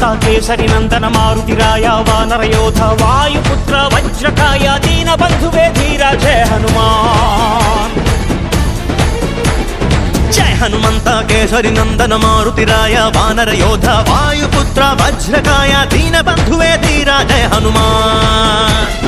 దత్తా కేసరి నందన మారుతి రాయ వానర యోధ వాయుపుత్ర వజ్రకాయ దీన బంధువే ధీర జయ హనుమాన్ జయ హనుమంత కేసరి నందన మారుతి రాయ వానర యోధ వాయుపుత్ర వజ్రకాయ దీన బంధువే ధీర జయ హనుమాన్.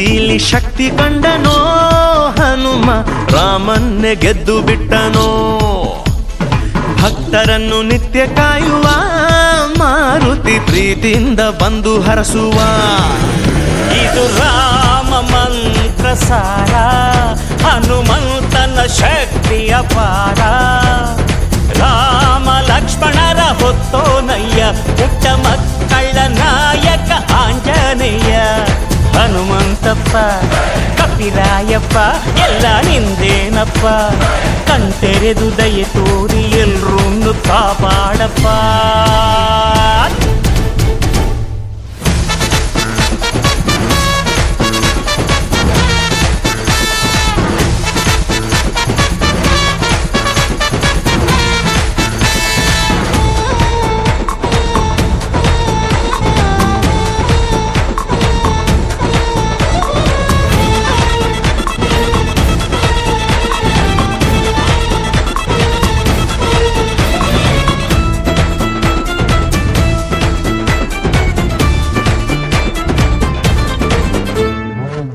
ಭಕ್ತಿಲಿ ಶಕ್ತಿ ಕಂಡನೋ, ಹನುಮ ರಾಮನ್ನೇ ಗೆದ್ದು ಬಿಟ್ಟನೋ. ಭಕ್ತರನ್ನು ನಿತ್ಯ ಕಾಯುವ, ಮಾರುತಿ ಪ್ರೀತಿಯಿಂದ ಬಂದು ಹರಸುವ. ಇದು ರಾಮ ಮಂತ್ರ ಸಾರ ಹನುಮಂತನ ಶಕ್ತಿಯ ಪಾರ. ರಾಮ ಲಕ್ಷ್ಮಣರ ಹೊತ್ತೋನಯ್ಯ ಹನುಮಂತಪ್ಪ ಕಪಿರಾಯಪ್ಪ ಎಲ್ಲ ನಿಂದೇನಪ್ಪ ಕಣ್ತೆರೆದು ದಯೆ ತೋರಿ ಎಲ್ರೂ ಕಾಪಾಡಪ್ಪ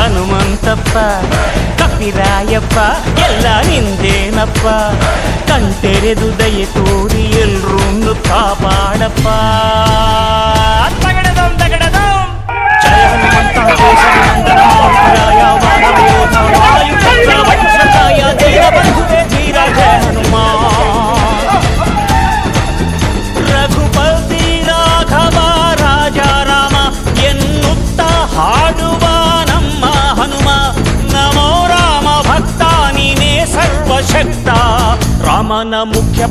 ಹನುಮಂತಪ್ಪ ಕಪಿರಾಯಪ್ಪ ಎಲ್ಲ ನಿಂದೇನಪ್ಪ ಕಣ್ತೆರೆದು ದಯೆ ತೋರಿ ಎಲ್ರೂ ಕಾಪಾಡಪ್ಪ ತಗಡದಂ ತಗಡದಂ మన ముఖ్య